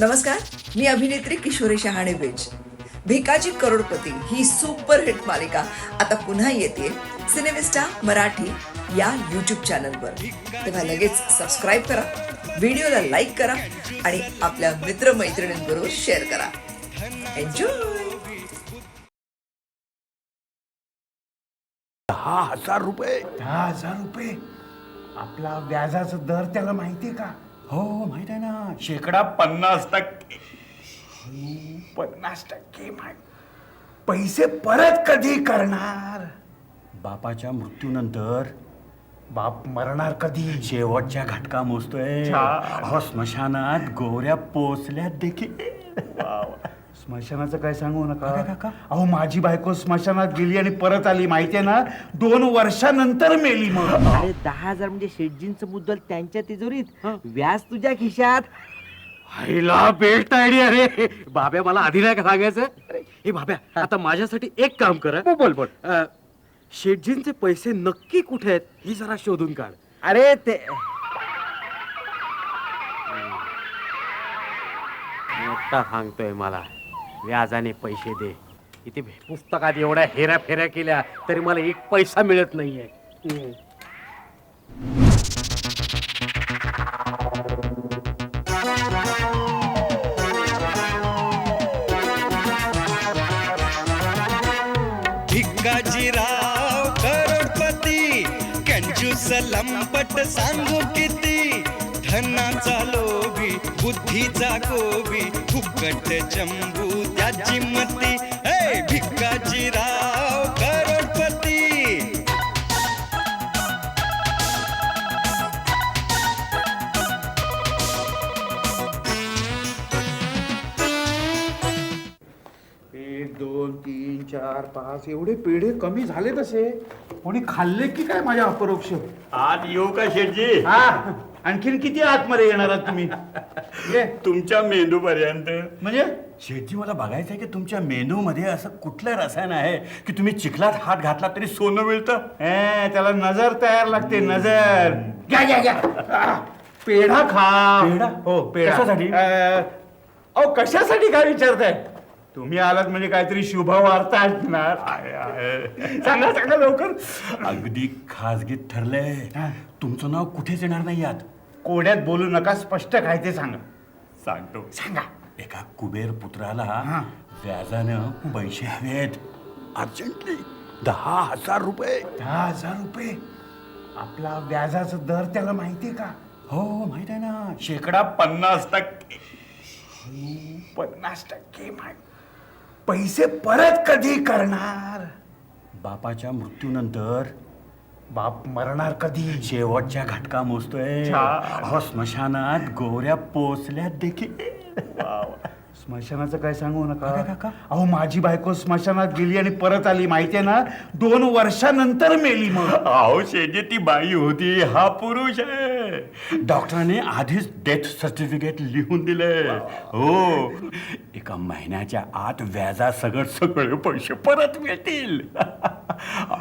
नमस्कार मी अभिनेत्री किशोरी शहाणे बेज भिकाजी करोडपती ही सुपरहिट मालिका आता पुन्हा येते सिनेमिस्टा मराठी या यूट्यूब चॅनलवर तेव्हा लगेच सबस्क्राईब करा व्हिडिओला लाईक करा आणि आपल्या मित्रमैत्रिणींबरोबर शेअर करा. एन्जॉय दहा हजार रुपये. दहा हजार रुपये? आपला व्याजाचा दर त्याला माहितीये का? हो माहीत आहे ना. शेकडा पन्नास टक्के. पन्नास टक्के माहीत पैसे परत कधी करणार? बापाच्या मृत्यूनंतर. बाप मरणार कधी? शेवटच्या घटका मोजतोय. छा. अहो स्मशानात गोऱ्या पोचल्यात देखील. स्मशानाचं काय सांगू नका? काका? अहो माझी बायको स्मशानात गेली आणि परत आली माहितीये ना? दोन वर्षानंतर मेली मग. अरे दहा हजार म्हणजे शेटजींचं मुद्दल त्यांच्या तिजोरीत. व्याज तुझ्या खिशात. आईला बेस्ट आयडिया रे. बाब्या मला आधी नाही का सांगायचं? हे बाब्या आता माझ्यासाठी एक काम कर. बोल बोल अं, शेटजींचे पैसे नक्की कुठे आहेत ही जरा शोधून काढ. अरे ते मोठा सांगतोय मला. व्याजाने पैसे दे इथे पुस्तकात एवढ्या हेऱ्या फेऱ्या केल्या तरी मला एक पैसा मिळत नाहीये हम्म. करोडपती कंजूस लंपट सांगू की बुद्धीचा गोबी फुकट चंबू त्याची मती हे भिकाजीराव करोडपती. एक दोन तीन चार पाच एवढे पेढे कमी झाले तसे? कोणी खाल्ले की काय माझ्या अपरोक्ष? आज येऊ का शेटजी हा. आणखीन किती आतमध्ये येणार आहात तुम्ही? ये. तुमच्या मेंदू पर्यंत म्हणजे? शेटजी मला बघायचंय की तुमच्या मेंदू मध्ये असं कुठलं रसायन आहे की तुम्ही चिखलात हात घातला तरी सोनं मिळतं? ए, त्याला नजर तयार लागते नजर. घ्या घ्या घ्या. पेढा खा. पेढा? हो पेढा. कशासाठी? अ, अहो कशासाठी काय विचारताय? तुम्ही आलात म्हणजे काहीतरी शुभ वार्ता असणार सांगा सांगा लवकर. अगदी खाजगीत ठरलंय. तुमचं नाव कुठेच येणार नाही यात. कोड्यात बोलू नका स्पष्ट काय ते सांगा. सांगतो. सांगा. एका कुबेर पुत्राला हा. व्याजानं पैसे हवेत. अर्जंटली दहा हजार रुपये. दहा हजार रुपये? आपला व्याजाचा दर त्याला माहितीये का? हो माहीत आहे ना. शेकडा पन्नास टक्के. पन्नास टक्के माहीत पैसे परत कधी करणार? बापाच्या मृत्यूनंतर बाप मरणार कधी? शेवटच्या घटका मोजतोय. अहो स्मशानात गोऱ्या पोचल्यात देखील. स्मशानाचं काय सांगू नका? काका? अहो माझी बायको स्मशानात गेली आणि परत आली माहितीये ना? दोन वर्षानंतर मेली मग. अहो शेजी ती बाई होती हा पुरुष आहे. डॉक्टरांनी आधीच डेथ सर्टिफिकेट लिहून दिले हो. एका महिन्याच्या आत व्याजा सगळं सगळे पैसे परत मिळतील.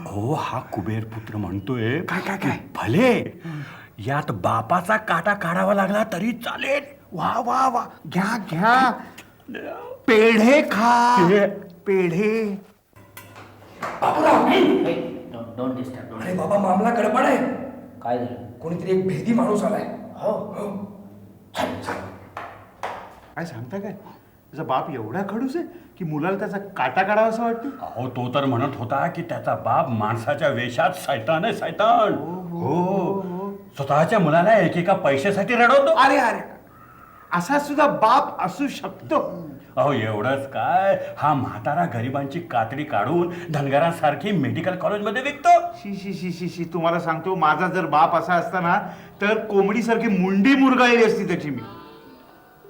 हो हा कुबेर पुत्र म्हणतोय काय, काय, काय? भले यात बापाचा काटा काढावा लागला तरी चालेल. वा वा वा. घ्या घ्या. पेढे खा. पेढे. डोंट डिस्टर्ब अरे बाबा मामला गडबड आहे. काय झालं? कोणीतरी एक भेदी माणूस आलाय. हो. हो. काय सांगता काय? त्याचा बाप एवढा खडूस आहे की मुलाला त्याचा काटा काढावा असं वाटतं? अहो तो तर म्हणत होता की त्याचा बाप माणसाच्या वेशात सैतान आहे सैतान. हो. स्वतःच्या मुलाला एकेका पैशासाठी रडवतो. अरे अरे. असा सुद्धा बाप असू शकतो. अहो एवढंच काय? हा म्हातारा गरिबांची कातडी काढून धनगरांसारखी मेडिकल कॉलेजमध्ये विकतो? शी शी शी शी शी तुम्हाला सांगतो माझा जर बाप असा असता ना तर कोंबडीसारखी मुंडी मुरगाळली असती त्याची मी.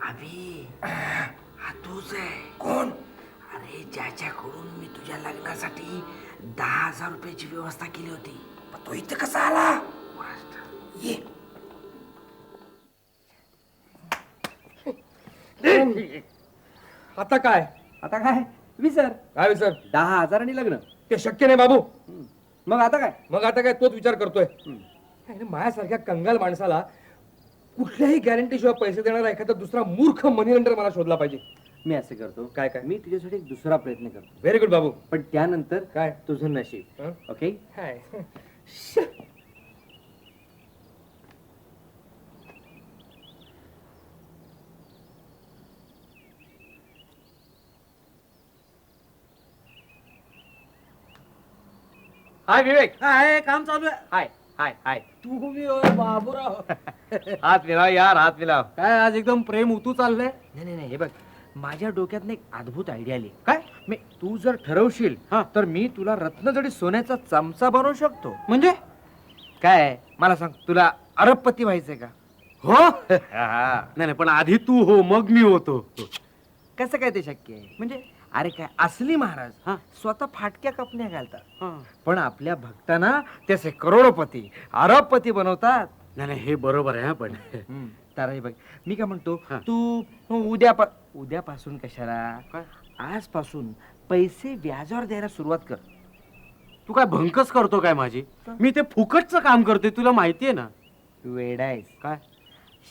अभि हा तूच आहे. कोण? अरे ज्याच्याकडून मी तुझ्या लग्नासाठी दहा हजार रुपयाची व्यवस्था केली होती. पण तो इथं कसा आला? ये. आता काय? आता काय? विसर. काय विचार दहा हजारांनी लग्न. ते शक्य नाही बाबू. मग आता काय? मग आता काय? तोच विचार करतोय. अरे, माझ्यासारख्या कंगाल माणसाला कुठल्याही गॅरंटी शिवाय पैसे देणारा एखादा दुसरा मूर्ख मनी लेंडर मला शोधला पाहिजे. मी असं करतो. काय काय? मी तुझ्यासाठी एक दुसरा प्रयत्न करतो. व्हेरी गुड बाबू. पण त्यानंतर काय? तुझं नशीब? ओके हाय हाय विवेक. हाय काम चालू आहे. हाय हाय हाय. तू बी बाबूराव. हात मिलाव यार हात मिलाव. काय आज एकदम प्रेम उतू चाललंय? नाही नाही नाही हे बघ माझ्या डोक्यात एक अद्भुत आयडिया आली. काय? मी तू जर ठरवशील हा. तर मी तुला रत्नजडी सोन्याचा चमचा बनवू शकतो. म्हणजे? काय? मला सांग तुला अरबपती व्हायचंय का? हो. नाही नाही पण आधी तू हो मग मी होतो. कसं काय ते शक्य आहे? म्हणजे? अरे काय असली महाराज हा. स्वतः फाटक्या कपन्या घालतात. पण आपल्या भक्तांना त्याचे करोडपती अरबपती बनवतात. नाही नाही हे बरोबर आहे हा पण. तर हे बघ मी काय म्हणतो. तू उद्या उद्यापासून कशाला? आजपासून पैसे व्याजावर द्यायला सुरुवात कर. तू काय भंकस करतो काय माझी? मी ते फुकटचं काम करतोय तुला माहितीये ना. वेडायस. काय?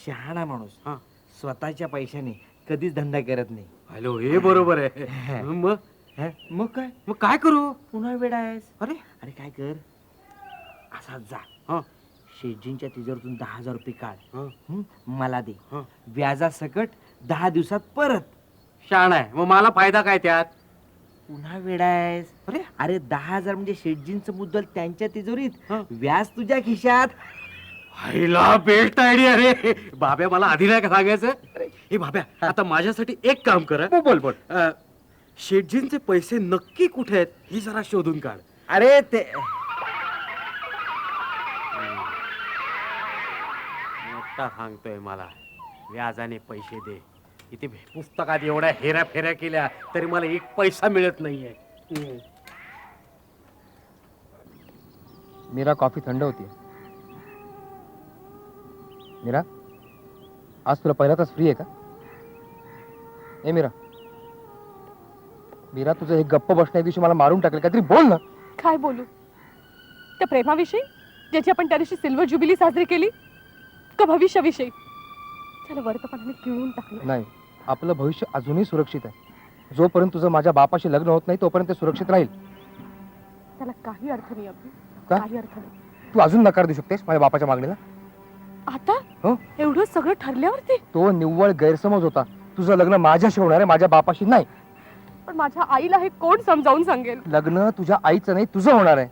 शहाणा माणूस. स्वतःच्या पैशाने कधीच धंदा करत नाही. हॅलो हे बरोबर आहे. मग? हं? मग काय? मग काय करू? पुन्हा वेडायस अरे. अरे काय कर? असा जा. हा. शेटजींच्या तिजोरीतून दहा हजार रुपये काढ. हा. हं? मला दे. हा. व्याजासकट दहा दिवसात परत. शाण आहे. मग मला फायदा काय त्यात? पुन्हा वेडायस अरे. अरे दहा हजार म्हणजे शेटजींचं मुद्दल त्यांच्या तिजोरीत. हं. व्याज तुझ्या खिशात. हायला बेस्ट आयडिया रे. बाब्या मला आधी नाही का सांगायचं? हे बाब्या आता माझ्यासाठी एक काम कर. बोल बोल अं, शेटजींचे पैसे नक्की कुठे आहेत हे जरा शोधून काढ. अरे ते मोठा सांगतोय मला. व्याजाने पैसे दे. इथे पुस्तकात एवढ्या हेऱ्या फेऱ्या केल्या तरी मला एक पैसा मिळत नाहीये. मीरा कॉफी थंड होती मीरा आज तुला पहिला तास फ्री आहे का? ए मीरा मीरा तुझं हे गप्प बसण्या दिवशी मला मारून टाकलं काहीतरी बोल ना. काय बोलू? त्या प्रेमाविषयी ज्याची आपण त्या दिवशी सिल्वर ज्युबिली साजरी केली का भविष्याविषयी? त्याला वर्तमानाने किळून टाकलं. नाही आपलं भविष्य अजूनही सुरक्षित आहे. जोपर्यंत तुझं माझ्या बापाशी लग्न होत नाही तोपर्यंत ते सुरक्षित राहील. त्याला काही अर्थ नाही का? काही अर्थ नाही. तू अजून नकार देऊ शकतेस माझ्या बापाच्या मागणीला? आता? हो. एवढं सगळं ठरल्यावरती? तो निव्वळ गैरसमज होता. तुझं लग्न माझ्याशी होणार आहे माझ्या बापाशी नाही. पण माझ्या आईला हे कोण समजावून सांगेल? लग्न तुझ्या आईचं नाही तुझं होणार आहे.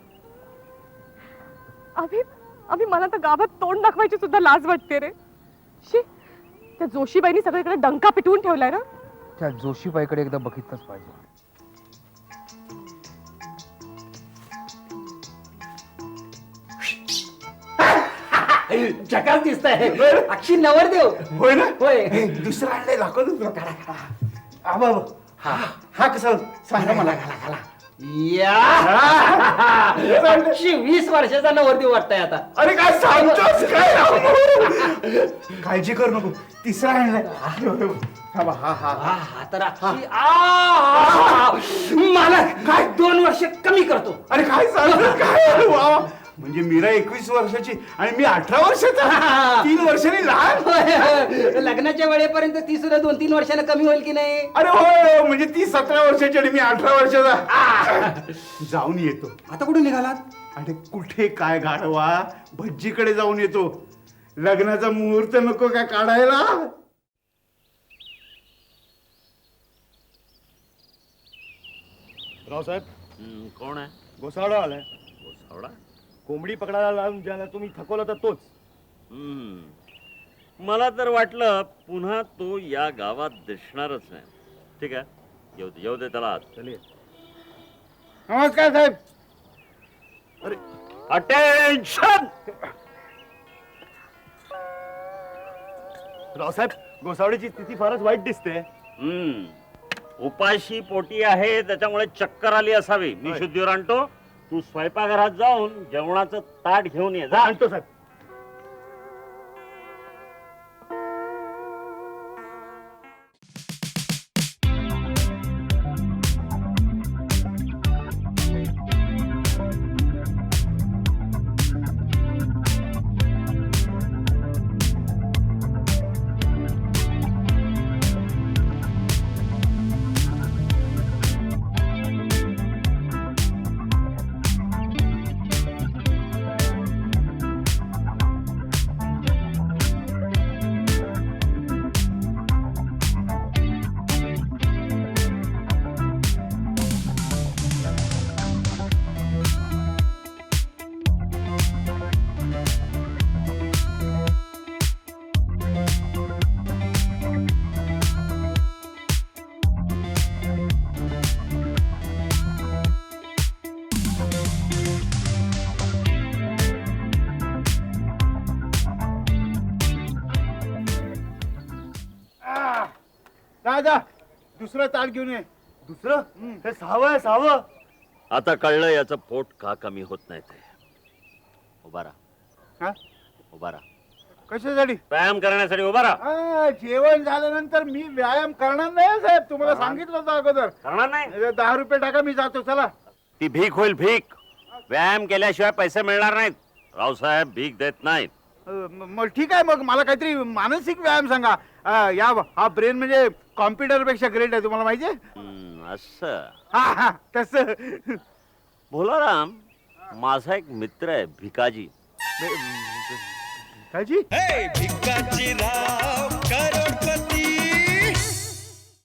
अभि अभि मला तर गावात तोंड दाखवायची सुद्धा लाज वाटते रे. शी त्या जोशीबाईनी सगळीकडे डंका पिटवून ठेवलाय ना? त्या जोशीबाईकडे एकदा बघितलंच पाहिजे. जगात दिसतंय. अक्षी नवरदेव. होय ना? होय. दुसरा आणलंय दाखवतो तुला. काढा काढा. आबा हा. हा कसा सांगा मला घाला घाला. अक्षी वीस वर्षाचा नवरदेव वाटतंय आता. अरे काय सांगतोस? काय राव? काळजी करू नको. तिसरा आणलाय. हा बा, हा हा हा हा. तर अक्षी आ! मालक काय? दोन वर्ष कमी करतो. अरे काय सांगतोस? काय? वा वा. म्हणजे मीरा एकवीस वर्षाची आणि मी अठरा वर्षाचा. तीन वर्षांनी लहान. लग्नाच्या वेळेपर्यंत ती सुद्धा दोन तीन वर्षाला कमी होईल की नाही? अरे हो म्हणजे ती सतरा वर्षाची आणि मी अठरा वर्षाचा. जाऊन येतो. आता कुठे निघालात? आणि कुठे काय गाढवा? भज्जीकडे जाऊन येतो. लग्नाचा मुहूर्त नको काय काढायला? रावसाहेब. कोण आहे? गोसावडा आलाय. गोसावडा? कोंबडी पकडायला लावून ज्याला तुम्ही थकवलं तर तोच. हम्म. मला तर वाटलं पुन्हा तो या गावात दिसणारच नाही. ठीक आहे? येऊ दे येऊ दे त्याला आत नमस्कार साहेब. अटेन्शन रावसाहेब गोसावडीची स्थिती फारच वाईट दिसते. हम्म. उपाशी पोटी आहे त्याच्यामुळे चक्कर आली असावी. मी होय. शुद्धीवर आणतो. तू स्वयंपाकघरात जाऊन जेवणाचं ताट घेऊन ये जा. आणतो साहेब. दुसरं ताट घेऊन ये. दुसरं? हे सहावं आहे सहावं. आता कळलं याचं पोट का कमी होत नाही ते. उभा राहा. हा? उभा राहा. कशासाठी? व्यायाम करण्यासाठी उभा राहा. आ, जेवण झाल्यानंतर मी व्यायाम करणार नाही साहेब. तुम्हाला सांगितलं होतं अगोदर. करणार नाही? दहा रुपये टाका मी जातो. चला. ती भीक होईल भीक. व्यायाम केल्याशिवाय पैसे मिळणार नाहीत. रावसाहेब भीक देत नाहीत. मग ठीक आहे मग मला काहीतरी मानसिक व्यायाम सांगा. अ, या हा ब्रेन म्हणजे कॉम्प्युटरपेक्षा ग्रेट आहे तुम्हाला माहितीये हम्म, असं. हा हा तस. भोलाराम माझा एक मित्र आहे भिकाजी. काजी हे भिकाजी? राव करोडपती